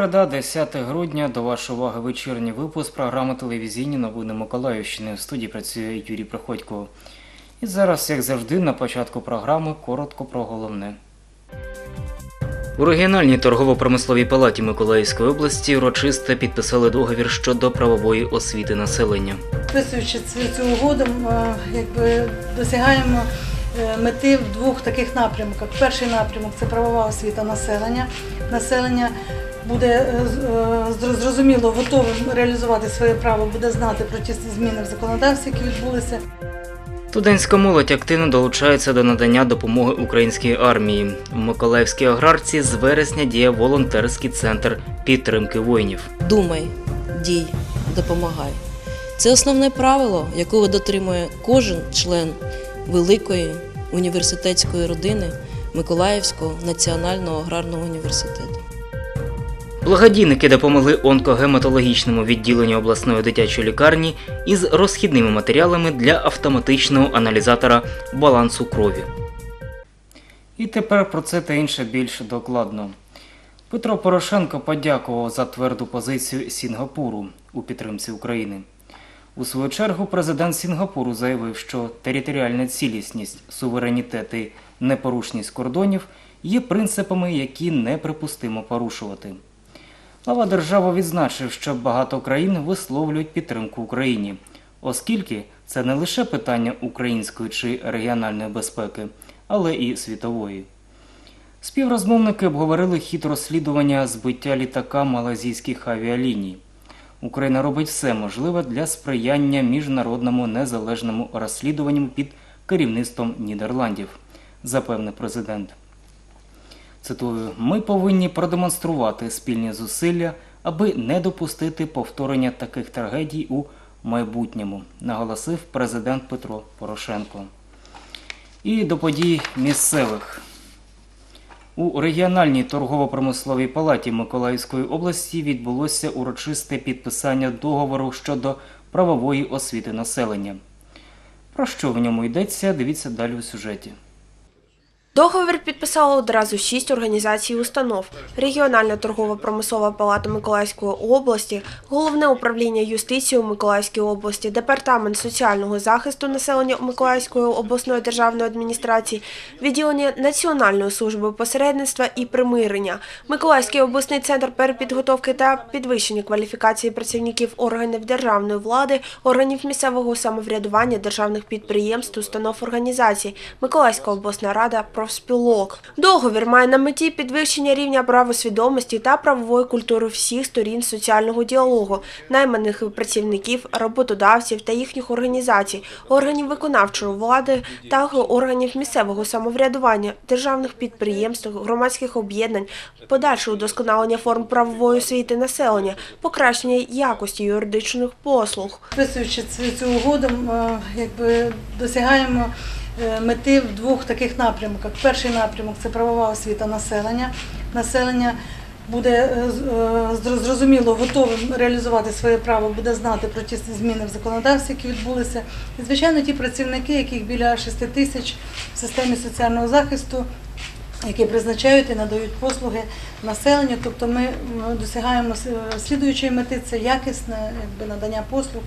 Середа, 10 грудня. До вашої уваги вечірній випуск програми телевізійні новини Миколаївщини. В студії працює Юрій Приходько. І зараз, як завжди, на початку програми коротко про головне. У регіональній торгово-промисловій палаті Миколаївської області урочисто підписали договір щодо правової освіти населення. Підписуючи цю, угоду, якби досягаємо е, мети в двох таких напрямках. Перший напрямок це правова освіта населення. Населення буде е, е, зро- зрозуміло готовим реалізувати своє право, буде знати про ті зміни в законодавстві, які відбулися. Студентська молодь активно долучається до надання допомоги українській армії. У Миколаївській аграрці з вересня діє волонтерський центр підтримки воїнів. Думай, дій, допомагай. Це основне правило, якого дотримує кожен член великої університетської родини Миколаївського національного аграрного університету. Благодійники допомогли онкогематологічному відділенню обласної дитячої лікарні із розхідними матеріалами для автоматичного аналізатора балансу крові. І тепер про це та інше більш докладно. Петро Порошенко подякував за тверду позицію Сінгапуру у підтримці України. У свою чергу президент Сінгапуру заявив, що територіальна цілісність, суверенітет і непорушність кордонів є принципами, які неприпустимо порушувати. Глава держави відзначив, що багато країн висловлюють підтримку Україні, оскільки це не лише питання української чи регіональної безпеки, але і світової. Співрозмовники обговорили хід розслідування збиття літака малазійських авіаліній. Україна робить все можливе для сприяння міжнародному незалежному розслідуванню під керівництвом Нідерландів, запевнив президент. Цитую: ми повинні продемонструвати спільні зусилля, аби не допустити повторення таких трагедій у майбутньому, наголосив президент Петро Порошенко. І до подій місцевих. У регіональній торгово-промисловій палаті Миколаївської області відбулося урочисте підписання договору щодо правової освіти населення. Про що в ньому йдеться, дивіться далі у сюжеті. Договір підписало одразу шість організацій установ: Регіональна торгово-промислова палата Миколаївської області, Головне управління юстиції у Миколаївській області, Департамент соціального захисту населення Миколаївської обласної державної адміністрації, відділення Національної служби посередництва і примирення, Миколаївський обласний центр перепідготовки та підвищення кваліфікації працівників органів державної влади, органів місцевого самоврядування, державних підприємств, установ організацій, Миколаївська обласна рада профспілок. Договір має на меті підвищення рівня правосвідомості та правової культури всіх сторін соціального діалогу, найманих працівників, роботодавців та їхніх організацій, органів виконавчої влади та органів місцевого самоврядування, державних підприємств, громадських об'єднань, подальше удосконалення форм правової освіти населення, покращення якості юридичних послуг. Підписуючи цю, угоду, ми, якби досягаємо е, мети в двох таких напрямках. Перший напрямок це правова освіта населення. Населення буде е, е, зро- зрозуміло готовим реалізувати своє право, буде знати про ті зміни в законодавстві, які відбулися. І, звичайно, ті працівники, яких біля 6 тисяч в системі соціального захисту, які призначають і надають послуги населенню. Тобто ми досягаємо слідуючої мети це якісне якби, надання послуг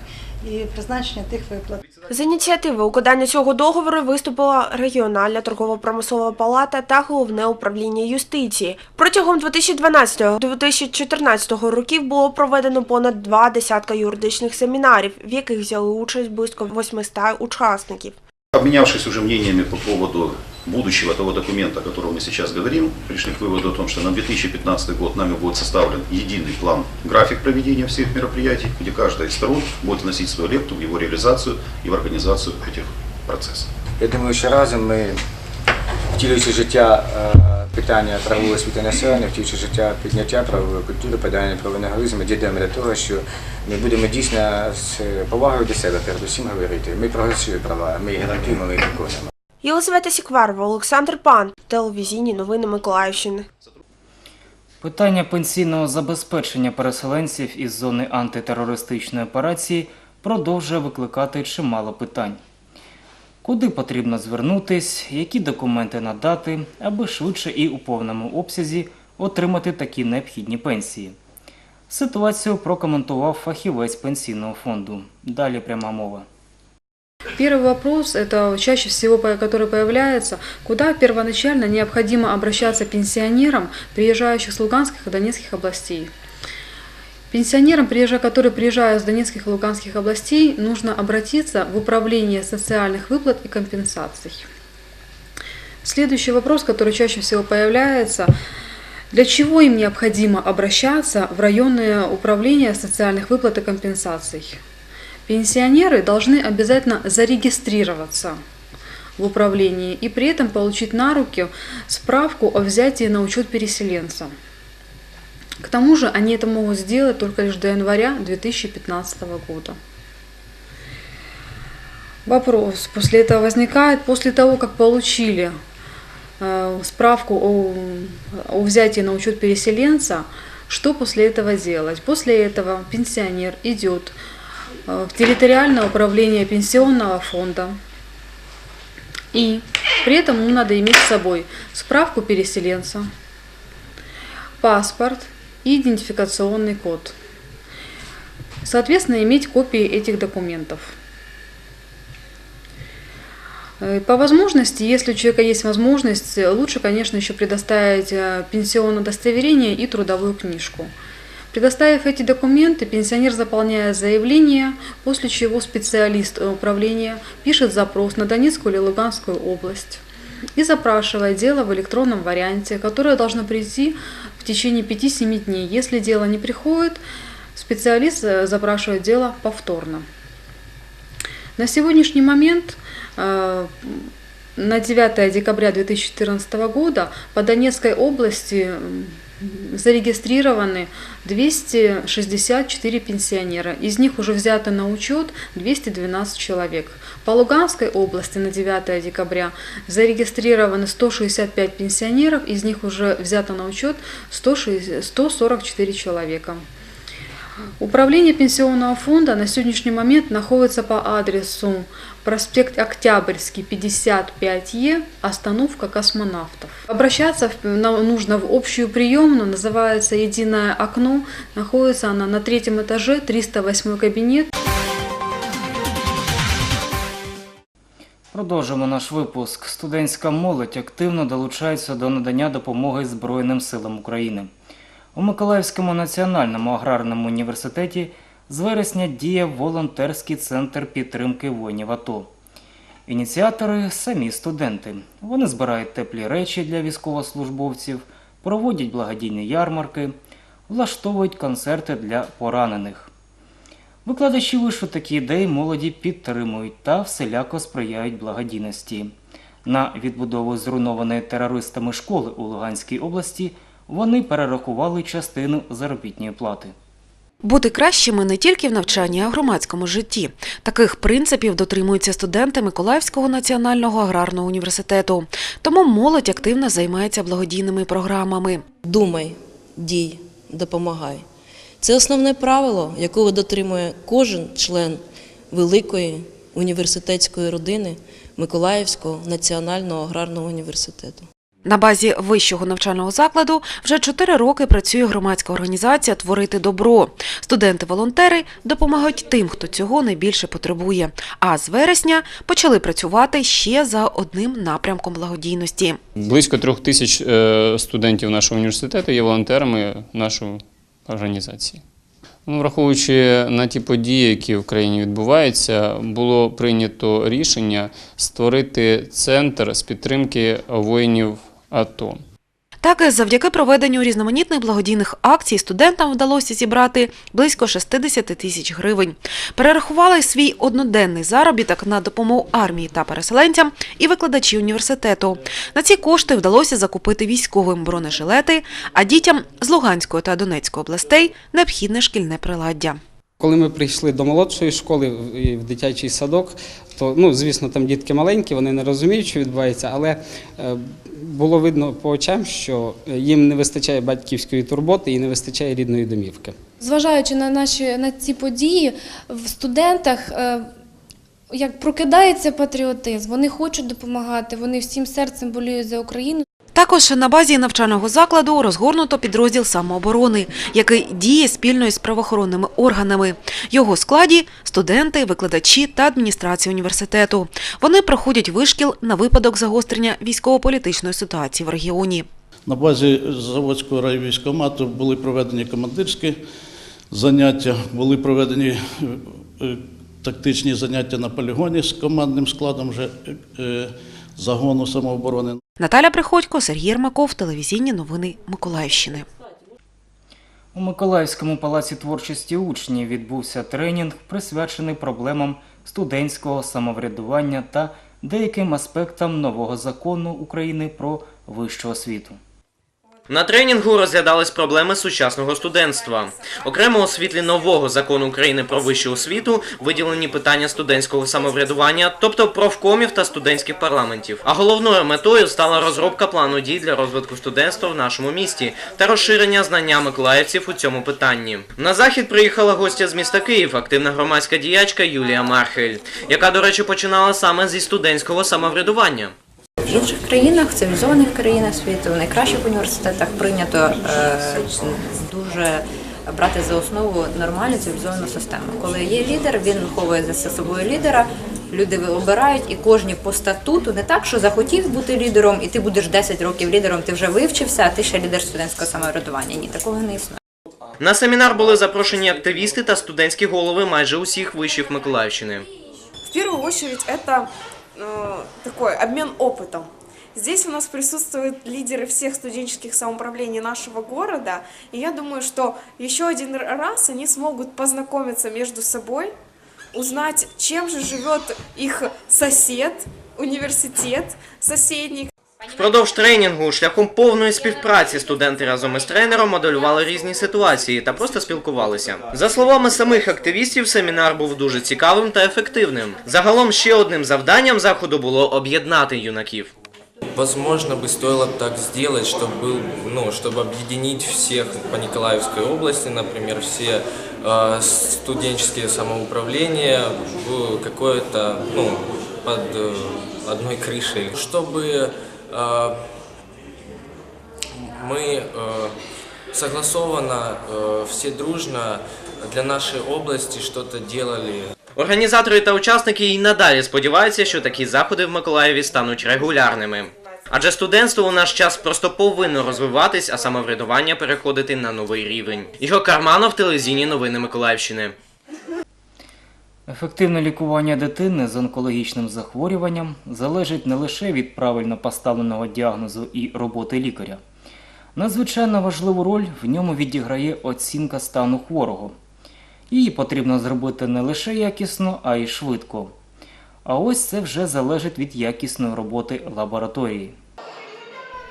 і призначення тих виплат. З ініціативи укладання цього договору виступила регіональна торгово-промислова палата та головне управління юстиції. Протягом 2012-2014 років було проведено понад два десятка юридичних семінарів, в яких взяли участь близько 800 учасників. Обменявшись уже мнениями по поводу будущего того документа, о котором мы сейчас говорим, пришли к выводу о том, что на 2015 год нами будет составлен единый план, график проведения всех мероприятий, где каждая из сторон будет вносить свою лепту в его реализацию и в организацию этих процессов. Я думаю, що разом ми, втілюючи життя е, питання правової освіти населення, втілюючи життя підняття правової культури, подання правонегализму, ми дійдемо до того, що ми будемо дійсно з повагою до себе передусім говорити. Ми проголосили права, ми їх гарантуємо, ми їх виконуємо. Єлизавета Сікварова, Олександр Пан, телевізійні новини Миколаївщини. Питання пенсійного забезпечення переселенців із зони антитерористичної операції продовжує викликати чимало питань Куди потрібно звернутись, які документи надати, аби швидше і у повному обсязі отримати такі необхідні пенсії. Ситуацію прокоментував фахівець пенсійного фонду. Далі пряма мова. Первый вопрос, это чаще всего, по- который появляется, куда первоначально необходимо обращаться пенсионерам, приезжающих с Луганских и Донецких областей. Пенсионерам, которые приезжают с Донецких и Луганских областей, нужно обратиться в Управление социальных выплат и компенсаций. Следующий вопрос, который чаще всего появляется, для чего им необходимо обращаться в районное управление социальных выплат и компенсаций? Пенсионеры должны обязательно зарегистрироваться в управлении и при этом получить на руки справку о взятии на учет переселенца. К тому же они это могут сделать только лишь до января 2015 года. Вопрос после этого возникает, после того, как получили э, справку о, о взятии на учет переселенца, что после этого делать? После этого пенсионер идет э, в территориальное управление пенсионного фонда. И при этом ему надо иметь с собой справку переселенца, паспорт и идентификационный код. Соответственно, иметь копии этих документов. Э, По возможности, если у человека есть возможность, лучше, конечно, еще предоставить э, пенсионное удостоверение и трудовую книжку. Предоставив эти документы, пенсионер заполняет заявление, после чего специалист управления пишет запрос на Донецкую или Луганскую область и запрашивает дело в электронном варианте, которое должно прийти в течение 5-7 дней. Если дело не приходит, специалист э, запрашивает дело повторно. На сегодняшний момент, э, на 9 декабря 2014 года, по Донецкой области зарегистрированы 264 пенсионера. Из них уже взято на учет 212 человек. По Луганской области на 9 декабря зарегистрированы 165 пенсионеров, из них уже взято на учет 160 144 человека. Управление пенсионного фонда на сегодняшний момент находится по адресу проспект Октябрьский, 55Е, остановка космонавтов. Обращаться нужно в общую приемную, называется «Единое окно». Находится она на третьем этаже, 308 кабинет. Продовжимо наш випуск. Студентська молодь активно долучається до надання допомоги Збройним силам України. У Миколаївському національному аграрному університеті з вересня діє волонтерський центр підтримки воїнів АТО. Ініціатори самі студенти. Вони збирають теплі речі для військовослужбовців, проводять благодійні ярмарки, влаштовують концерти для поранених. Викладачі вишу такі ідеї молоді підтримують та всіляко сприяють благодійності. На відбудову зруйнованої терористами школи у Луганській області вони перерахували частину заробітної плати. Бути кращими не тільки в навчанні, а й в громадському житті. Таких принципів дотримуються студенти Миколаївського національного аграрного університету. Тому молодь активно займається благодійними програмами. Думай, дій, допомагай. Це основне правило, якого дотримує кожен член великої університетської родини Миколаївського національного аграрного університету. На базі вищого навчального закладу вже чотири роки працює громадська організація Творити добро. Студенти-волонтери допомагають тим, хто цього найбільше потребує. А з вересня почали працювати ще за одним напрямком благодійності. Близько трьох тисяч е, студентів нашого університету є волонтерами нашої організації. Ну, враховуючи на ті події, які в країні відбуваються, було прийнято рішення створити центр з підтримки воїнів АТО. Так, завдяки проведенню різноманітних благодійних акцій студентам вдалося зібрати близько 60 тисяч гривень. Перерахували свій одноденний заробіток на допомогу армії та переселенцям і викладачі університету. На ці кошти вдалося закупити військовим бронежилети, а дітям з Луганської та Донецької областей необхідне шкільне приладдя. Коли ми прийшли до молодшої школи в- в дитячий садок, то ну звісно, там дітки маленькі, вони не розуміють, що відбувається, але е, було видно по очам, що їм не вистачає батьківської турботи і не вистачає рідної домівки. Зважаючи на наші на ці події, в студентах е, як прокидається патріотизм, вони хочуть допомагати, вони всім серцем боліють за Україну. Також на базі навчального закладу розгорнуто підрозділ самооборони, який діє спільно із правоохоронними органами. Його складі студенти, викладачі та адміністрація університету. Вони проходять вишкіл на випадок загострення військово-політичної ситуації в регіоні. На базі Заводського райвійськомату були проведені командирські заняття, були проведені е, е, тактичні заняття на полігоні з командним складом вже е, загону самооборони. Наталя Приходько, Сергій Ермаков, телевізійні новини Миколаївщини. У Миколаївському палаці творчості учнів відбувся тренінг, присвячений проблемам студентського самоврядування та деяким аспектам нового закону України про вищу освіту. На тренінгу розглядались проблеми сучасного студентства. Окремо у світлі нового закону України про вищу освіту виділені питання студентського самоврядування, тобто профкомів та студентських парламентів. А головною метою стала розробка плану дій для розвитку студентства в нашому місті та розширення знання миколаївців у цьому питанні. На захід приїхала гостя з міста Київ, активна громадська діячка Юлія Мархель, яка, до речі, починала саме зі студентського самоврядування. В інших країнах, цивілізованих країнах світу, в найкращих університетах прийнято е, дуже брати за основу нормальну цивілізовану систему. Коли є лідер, він виховує за собою лідера. Люди обирають і кожні по статуту не так, що захотів бути лідером, і ти будеш 10 років лідером, ти вже вивчився, а ти ще лідер студентського самоврядування. Ні, такого не існує. На семінар були запрошені активісти та студентські голови майже усіх вишів Миколаївщини. В первую очередь это э, такой обмен опытом. Здесь у нас присутствуют лидеры всех студенческих самоуправлений нашего города, и я думаю, что еще один раз они смогут познакомиться между собой, узнать, чем же живет их сосед, университет соседний, Впродовж тренінгу шляхом повної співпраці студенти разом із тренером моделювали різні ситуації та просто спілкувалися. За словами самих активістів, семінар був дуже цікавим та ефективним. Загалом ще одним завданням заходу було об'єднати юнаків. Возможно, бы стоило так сделать, чтобы, был, ну, чтобы объединить всех по Николаевской области, например, все э, студенческие самоуправления в какое-то, ну, под э, одной крышей, чтобы э, мы э, согласованно, э, все дружно для нашей области что-то делали. Організатори та учасники і надалі сподіваються, що такі заходи в Миколаєві стануть регулярними. Адже студентство у наш час просто повинно розвиватись, а самоврядування переходити на новий рівень. Ігор Карманов, телевізійні новини Миколаївщини. Ефективне лікування дитини з онкологічним захворюванням залежить не лише від правильно поставленого діагнозу і роботи лікаря. Надзвичайно важливу роль в ньому відіграє оцінка стану хворого. Її потрібно зробити не лише якісно, а й швидко. А ось це вже залежить від якісної роботи лабораторії.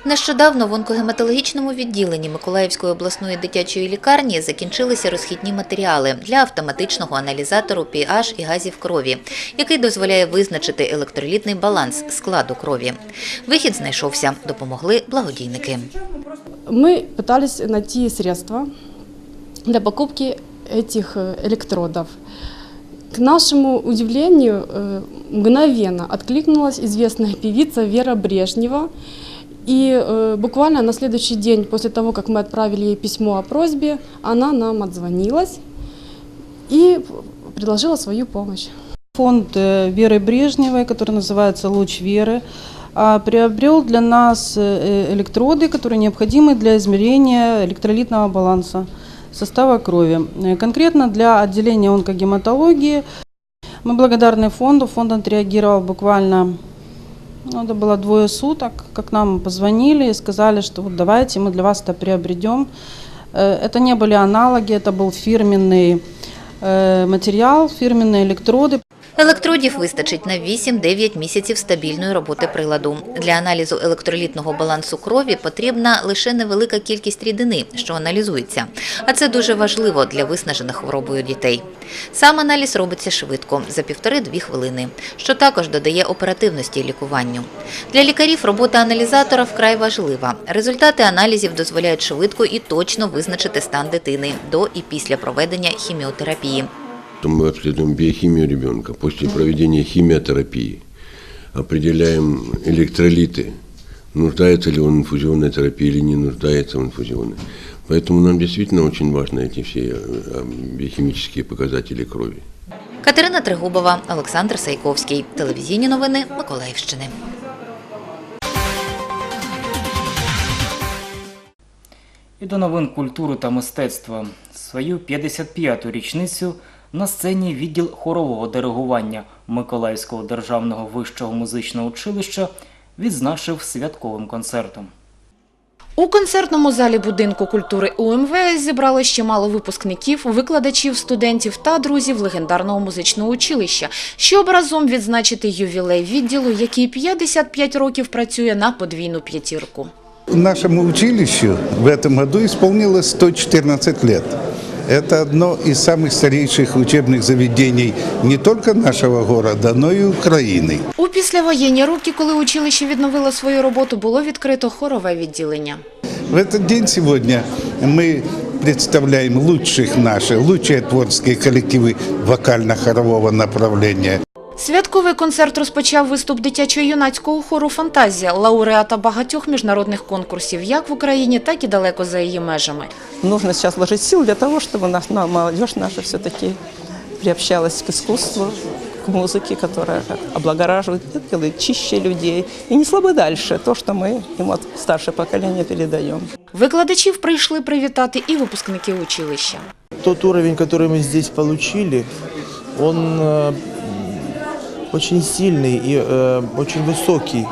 Нещодавно в онкогематологічному відділенні Миколаївської обласної дитячої лікарні закінчилися розхідні матеріали для автоматичного аналізатору pH і газів крові, який дозволяє визначити електролітний баланс складу крові. Вихід знайшовся, допомогли благодійники. Мы пытались найти средства для покупки этих э, электродов. К нашему удивлению, э, мгновенно откликнулась известная певица Вера Брежнева. И э, буквально на следующий день после того, как мы отправили ей письмо о просьбе, она нам отзвонилась и предложила свою помощь. Фонд э, Веры Брежневой, который называется «Луч Веры», а, приобрел для нас э, электроды, которые необходимы для измерения электролитного баланса состава крови. Конкретно для отделения онкогематологии мы благодарны фонду. Фонд отреагировал буквально, это было двое суток, как нам позвонили и сказали, что вот давайте мы для вас это приобретем. Э, Это не были аналоги, это был фирменный э, материал, фирменные электроды. Електродів вистачить на 8-9 місяців стабільної роботи приладу. Для аналізу електролітного балансу крові потрібна лише невелика кількість рідини, що аналізується. А це дуже важливо для виснажених хворобою дітей. Сам аналіз робиться швидко, за півтори-дві хвилини, що також додає оперативності лікуванню. Для лікарів робота аналізатора вкрай важлива. Результати аналізів дозволяють швидко і точно визначити стан дитини до і після проведення хіміотерапії Мы обследуем биохимию ребенка. После проведения химиотерапии определяем электролиты нуждается ли он в инфузионной терапии или не нуждается в инфузионной. Поэтому нам действительно очень важны эти все э, э, биохимические показатели крови. Катерина Тригубова, Олександр Сайковський. Телевізійні новини Миколаївщини. І до новин культури та мистецтва. Свою 55-ту річницю на сцені відділ хорового диригування Миколаївського державного вищого музичного училища відзначив святковим концертом. У концертному залі будинку культури УМВС зібрали ще мало випускників, викладачів, студентів та друзів легендарного музичного училища, щоб разом відзначити ювілей відділу, який 55 років працює на подвійну п'ятірку. Нашему училищу в этом году исполнилось 114 лет. Это одно из самых старейших учебных заведений не только нашего города, но и Украины. У післявоєнні роки, коли училище відновило свою роботу, було відкрито хорове відділення. В этот день сегодня мы представляем лучших наши, лучшие творческие коллективы вокально-хорового направления. Святковий концерт розпочав виступ дитячо-юнацького хору «Фантазія», лауреата багатьох міжнародних конкурсів, як в Україні, так і далеко за її межами. Нужно сейчас вложить сил для того, чтобы нас, ну, молодежь наша все-таки приобщалась к искусству, к музыке, которая как облагораживает, делает чище людей и несла бы дальше то, что мы им от старшее поколение передаем. Викладачів прийшли привітати і випускники училища. Тот уровень, который мы здесь получили, он э, очень сильный и э, очень высокий.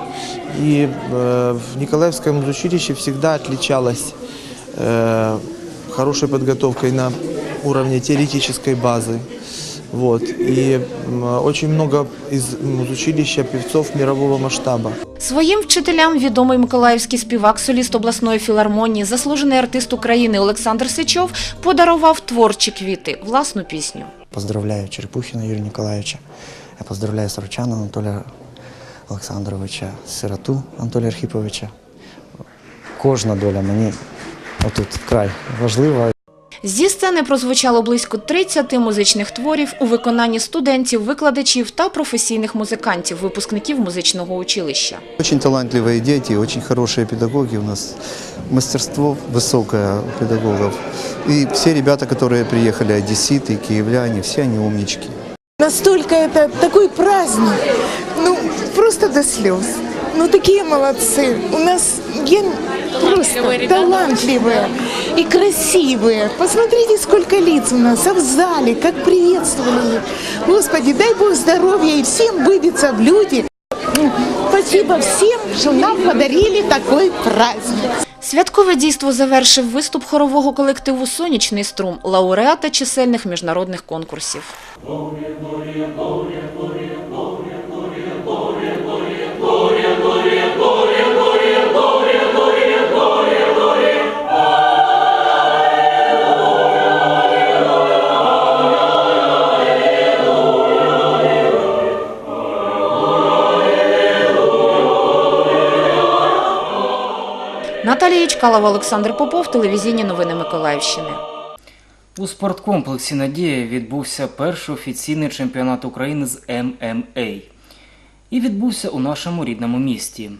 И э, в Николаевском училище всегда отличалось э, хорошей подготовкой на уровне теоретической базы. Вот. И м, очень много из м, училища певцов мирового масштаба. Своїм вчителям відомий миколаївський співак, соліст обласної філармонії, заслужений артист України Олександр Сичов подарував творчі квіти, власну пісню. Поздравляю Черепухина Юрия Николаевича. Я поздравляю Сорочана Анатолия Олександровича, Сироту Анатолія Архіповича. Кожна доля мені отут вкрай важлива. Зі сцени прозвучало близько 30 музичних творів у виконанні студентів, викладачів та професійних музикантів, випускників музичного училища. Очень талантливые дети, очень хорошие педагоги у нас. Мастерство высокое у педагогов. И все ребята, которые приехали, одесситы, киевляне, все они умнички. Настолько это такой праздник, ну просто до слез. Ну такие молодцы. У нас ген просто талантливые и красивые. Посмотрите, сколько лиц у нас, а в зале, как приветствовали их. Господи, дай Бог здоровья и всем выбиться в люди. Спасибо всем, что нам подарили такой праздник. Святкове дійство завершив виступ хорового колективу Сонячний струм, лауреата чисельних міжнародних конкурсів. Наталія Ічкалова, Олександр Попов, телевізійні новини Миколаївщини. У спорткомплексі Надія відбувся перший офіційний чемпіонат України з ММА. І відбувся у нашому рідному місті.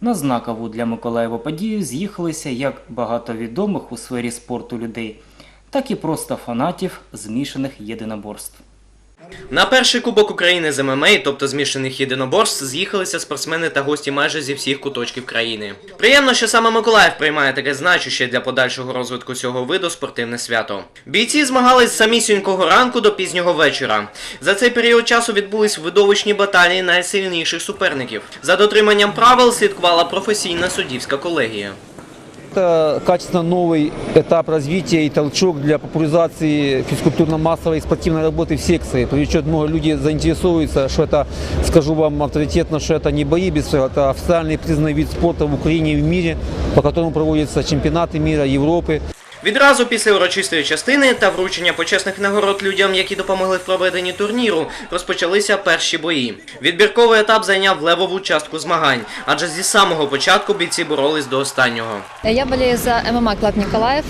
На знакову для Миколаєва подію з'їхалися як багато відомих у сфері спорту людей, так і просто фанатів змішаних єдиноборств. На перший кубок України з ММА, тобто змішаних єдиноборств, з'їхалися спортсмени та гості майже зі всіх куточків країни. Приємно, що саме Миколаїв приймає таке значуще для подальшого розвитку цього виду спортивне свято. Бійці змагались з самісінького ранку до пізнього вечора. За цей період часу відбулись видовищні баталії найсильніших суперників. За дотриманням правил слідкувала професійна суддівська колегія. Это качественно новый этап развития и толчок для популяризации физкультурно-массовой и спортивной работы в секции. Привлечет много людей заинтересуются, что это, скажу вам авторитетно, что это не бои без правил, это официальный признанный вид спорта в Украине и в мире, по которому проводятся чемпионаты мира, Европы. Відразу після урочистої частини та вручення почесних нагород людям, які допомогли в проведенні турніру, розпочалися перші бої. Відбірковий етап зайняв левову частку змагань, адже зі самого початку бійці боролись до останнього. Я болею за ММА клуб Николаев.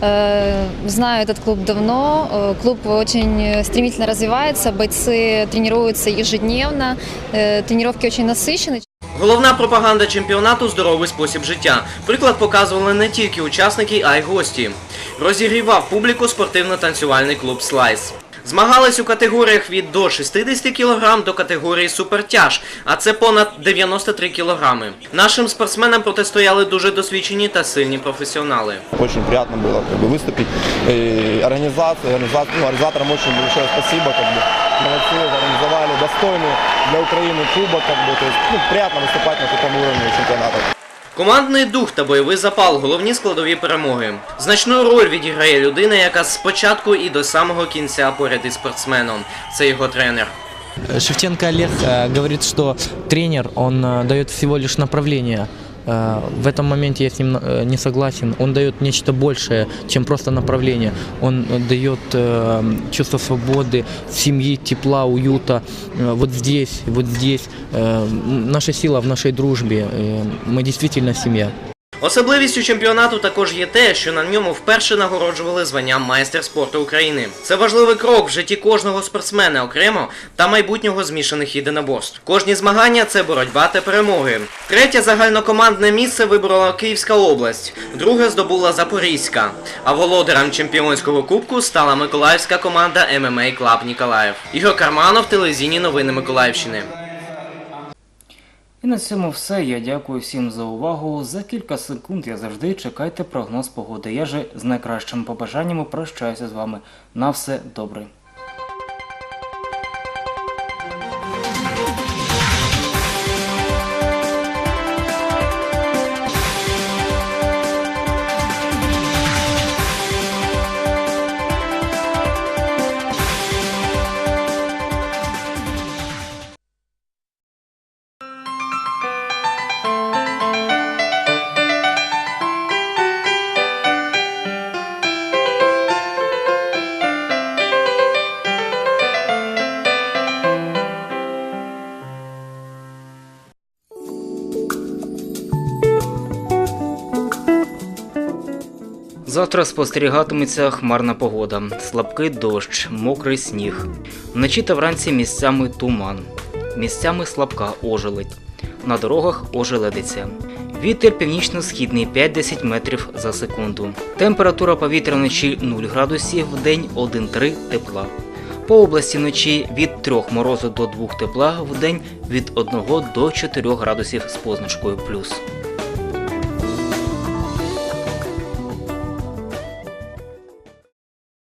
Э, Знаю этот клуб давно. Э, Клуб очень стремительно развивается, бойцы тренируются ежедневно, э, тренировки очень насыщены. Головна пропаганда чемпіонату здоровий спосіб життя. Приклад показували не тільки учасники, а й гості. Розігрівав публіку спортивно-танцювальний клуб Слайс. Змагались у категоріях від до 60 кг до категорії супертяж, а це понад 93 кг. Нашим спортсменам протистояли дуже досвідчені та сильні професіонали. Очень приятно было как бы, выступить. И организация, организация, ну, организаторам очень большое спасибо. Как бы, молодцы, организовали достойный для Украины кубок. Как бы, то есть, ну, приятно выступать на таком уровне чемпионата. Командний дух та бойовий запал головні складові перемоги. Значну роль відіграє людина, яка з початку і до самого кінця поряд із спортсменом. Це його тренер. Шевченко Олег э, говорит, что тренер, он э, дает всего лишь направление. Э, В этом моменте я с ним э, не согласен. Он дает нечто большее, чем просто направление. Он э, дает э, чувство свободы, семьи, тепла, уюта. Э, Вот здесь, вот здесь. Э, м, Наша сила в нашей дружбе. Э, Мы действительно семья. Особливістю чемпіонату також є те, що на ньому вперше нагороджували званням майстер спорту України. Це важливий крок в житті кожного спортсмена окремо та майбутнього змішаних єдиноборств. Кожні змагання це боротьба та перемоги. Третє загальнокомандне місце вибрала Київська область, друге здобула Запорізька. А володарем чемпіонського кубку стала миколаївська команда ММА Клаб Ніколаїв. Ігор Карманов, телевізійні новини Миколаївщини. І на цьому все. Я дякую всім за увагу. За кілька секунд я завжди чекайте прогноз погоди. Я же з найкращими побажаннями прощаюся з вами. На все добре. Завтра спостерігатиметься хмарна погода, слабкий дощ, мокрий сніг. Вночі та вранці місцями туман, місцями слабка ожеледь. На дорогах ожеледиться. Вітер північно-східний 5-10 метрів за секунду. Температура повітря вночі 0 градусів, в день 1-3 тепла. По області вночі від 3 морозу до 2 тепла, в день від 1 до 4 градусів з позначкою плюс.